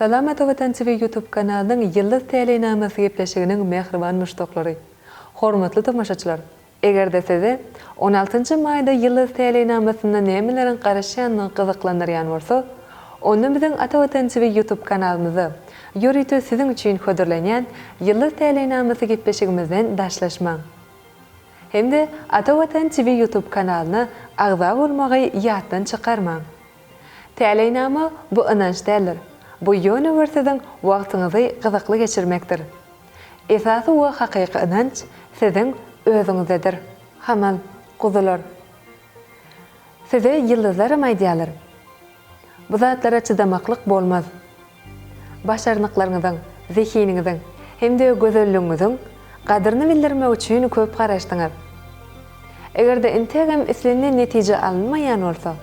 Салам Атаватан ТВ YouTube каналының йылдыз тәйләйнамасы епләшігінің мәхірбан мұштоқлары. Хорматлы тұмашачылар. егер де сізі 16 майда йылдыз тәйләйнамасында немелерін қарашыянның қызықландырған болса, оны біздің атова танцеве YouTube каналымызы Юрито сізің үшін хөдірләнен йылдыз тәйләйнамасы епләшігімізден дашлашмаң. Hemde Atawatan TV YouTube kanalını ağza bulmağı yaddan çıkarma. Tələynamı bu inanç dəlir бұйын өмірсіздің уақытыңызды қызықлы кешірмектір. Исасы уа қақиқы ұнанч сіздің өзіңіздедір. Хамал, құзылыр. Сізі майдиялыр. Бұз Бұзатлара чыдамақлық болмаз. Башарнықларыңыздың, зехейіңіздің, хемде көзөлліңіздің қадырны білдірме үшін көп қараштыңыз. Егерде интегам нетиже алынмаян болса,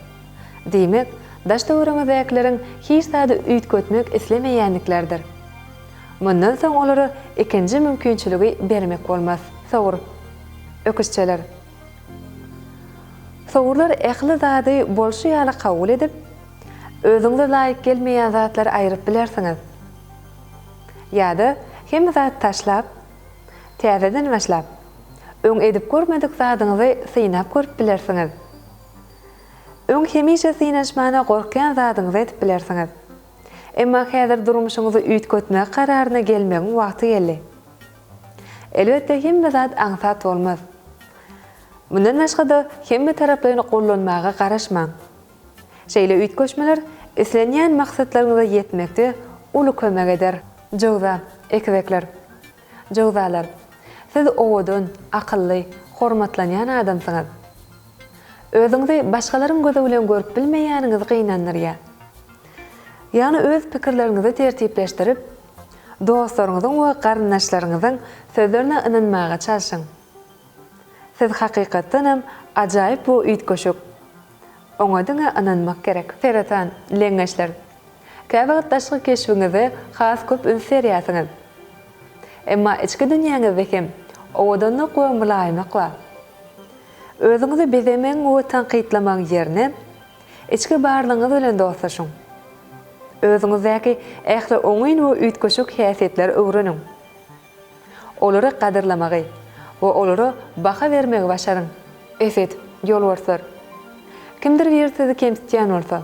демек, дашта өріңіз әкілерін үйт үйткөтмөк ислеме янниклердир. Мұндан соң олары екінші мүмкіншілігі бермек болмас. Сауыр. Өкішчелер. Сауырлар әқілі зады болшы ялы қауыл едіп, өзіңді лайық келмейен затлар айырып білерсіңіз. Яды, хем зат ташлап, тәзеден мәшлап, өң әдіп көрмедік задыңызы сыйнап көріп білерсіңіз. Үң хемише сыйнашманы қорқиян задыңыз етіп білерсіңіз. Эмма хәзір дұрымышыңызы үйт көтмә қарарына келмең уақыты елі. Әлбәтті хемме зат аңсат болмыз. Мұндан ашқыды хемме тарапларын қолланмаға қарашмаң. Шейлі үйт көшмелер, ісленген мақсатларыңызы етмекті ұлы көмек едер. Жоғза, эквеклер. Жоғзалар, сіз оғыдың, ақыллы, хорматланиян адамсыңыз өзіңді башқалардың көзөүлөн көріп билмеяныңыз кыйнандыр я яғни өз пікірлеріңізді тертиплештіріп достарыңыздың ой қарындашларыңыздың сөздеріне ынынмаға чалшың сіз хақиқаттан ажайып бу үйткөшөк оңодыңа ынынмак керек фератан леңешлер кәбігіт ташқы кешуіңізді хас көп үн сериясыңыз эмма ички дүнияңыз бекем оодонны özüňizi bezemeň we tanqitlamak yerine, içki barlygyňyz bilen dostlaşyň. Özüňizdäki ähli oňyn we üýtgeşik häsiýetler öwrenin. Olary gaderlamagy we olary baha bermegi başaryň. Efet, ýol berser. Kimdir bir sizi kemsitýän bolsa,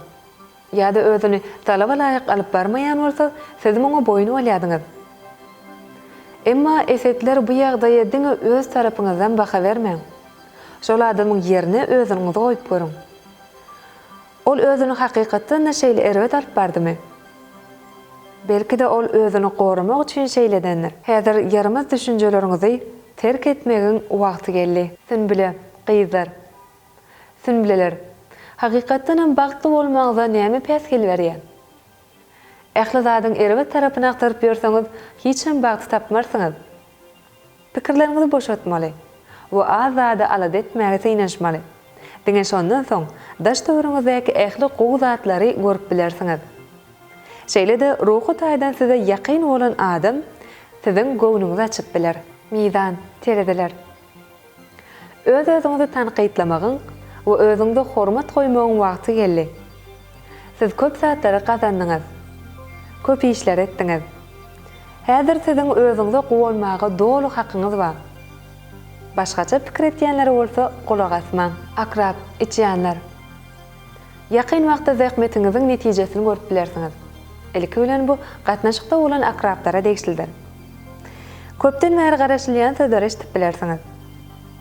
ýa-da özüni talaba laýyk alyp barmaýan bolsa, siz muňa boyun bolýadyňyz. Emma esetler bu ýagdaýa diňe öz tarafınızdan baha bermäň. Şol adamın yerine özünüňizi goýup görüň. Ol özünü hakykatdan näşeýle erwet alyp bardymy? Belki de ol özünü gorumak üçin şeýledendir. Häzir ýarymyz düşünjeleriňizi terk etmegiň wagty geldi. Sen bile, gyzlar. Sen bileler. Hakykatdan hem bagtly bolmagyňyza näme päs gelberýär? Ählizadyň erwet hiç hem bagty tapmarsyňyz. Pikirlerinizi boşatmaly. Во аза да аладет мәгісейін әшмалы. Дене шонның соң, дашты өріңіздәк әхлі қоғыз атлары көріп білерсіңіз. Шейледі рухы тайдан сізі яқин олын адым, сізің көуініңіз әчіп білер, мидан, терезілер. Өз өзіңізі танқейтламағын, өзіңізі қормат қоймауын вақты келі. Сіз көп сәттері қазандыңыз, көп ешлер еттіңіз. Әзір сізің өзіңізі қуолмағы долу хақыңыз ба. Башқаша пікір еткенлер болса, құлақ асман. Акрап, ічіянлар. Яқын вақты зәхметіңіздің нетижесін көріп білерсіңіз. Әлікі өлен бұ, қатнашықта олын акраптары дегшілдір. Көптен мәрі қарашылиян сөздері іштіп білерсіңіз.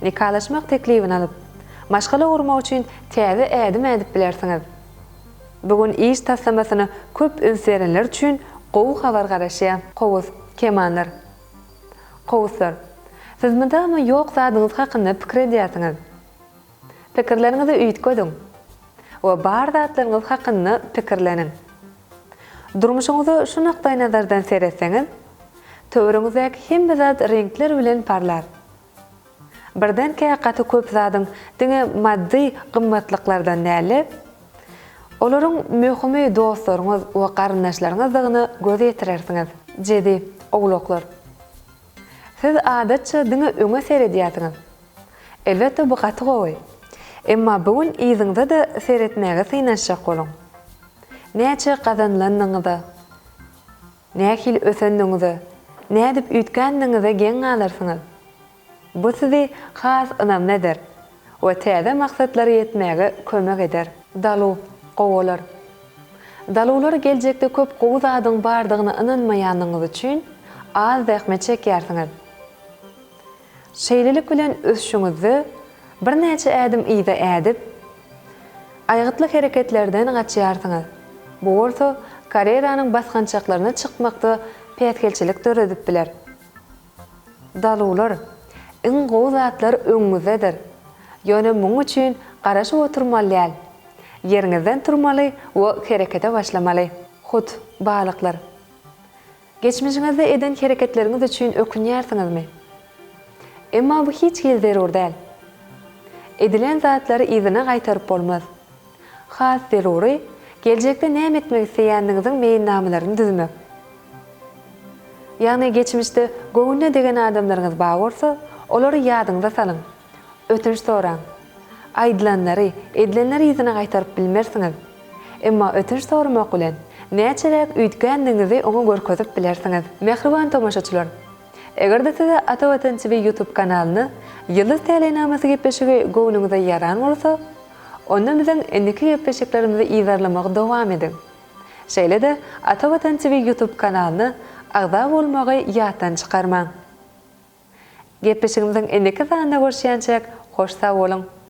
Некалашмақ теклейін алып, машқалы орма үшін тәзі әдім әдіп Бүгін еш тастамасыны көп үнсерінлер үшін қоу қалар қарашыя, қоуыз, кеманыр, қоуыздыр. Сіз мұдамы йоқ садыңызға қыны пікірі дейатыңыз. Пікірлеріңізі үйт көдің. О бар датырыңызға қыны пікірлерін. Дұрмышыңызы үшін ақтай назардан сересеңіз, төріңізек хем бізад ренклер өлен парлар. Бірден кәй қаты көп задың діңі мадды ғымматлықлардан нәлі, олырың мүхімі достырыңыз оқарын нәшіларыңыздығыны көзе етірерсіңіз. Джеди, оғылықлар. Сіз адатчы дыңы өңі середиятыңыз. Әлбәтті бұ қаты ғой. Эмма бүгін изіңді да серетмәгі сыйнашы қолың. Нәчі қазанланыңызы, нәхіл өсініңізі, нәдіп үйткәніңізі ген алырсыңыз. Бұ сізі қаз ұнам нәдір. Ва тәді мақсатлары етмәгі көмек едір. Далу, қоғылар. Dalulur gelecekde көп qoğuz бардығыны bardığını ınınmayanınız üçün az zəhmət çəkərsiniz шәйлілік білән өз шүңізді бір нәчі әдім иді әдіп, айғытлы хәрекетлерден ғатшы артыңыз. Бұл орты карьераның басқаншақларына чықмақты пәткелчілік төрөдіп білер. Далулар, үң ғоу затлар өңізедір. Йөні мұң үшін қарашы отырмалы әл. Еріңізден тұрмалы о хәрекеті башламалы. Худ, балықлар. Geçmişinizde eden hareketleriniz үшін ökünü yersiniz mi? Emma bu hiç gil zerurdel. Edilen zatları izine qaytarıp bolmaz. Has zeruri, gelecekte nem etmek isteyenliğinizin meyin namılarını düzmek. Yani geçmişte gönlüne degen adamlarınız bağırsa, oları yadınıza salın. Ötünç soran. Aydılanları, edilenleri izine qaytarıp bilmersiniz. Emma ötünç Эгерде сиз атап YouTube каналыны Yıldız Telenamasi gepleşigi gowluňyzda yaran bolsa, onda biziň endiki gepleşiklerimizi izlerlemäge dowam edin. de YouTube kanalyny ағда bolmagy ýatdan çykarmaň. Gepleşigimiziň endiki sanynda görüşýänçek, hoşsa boluň.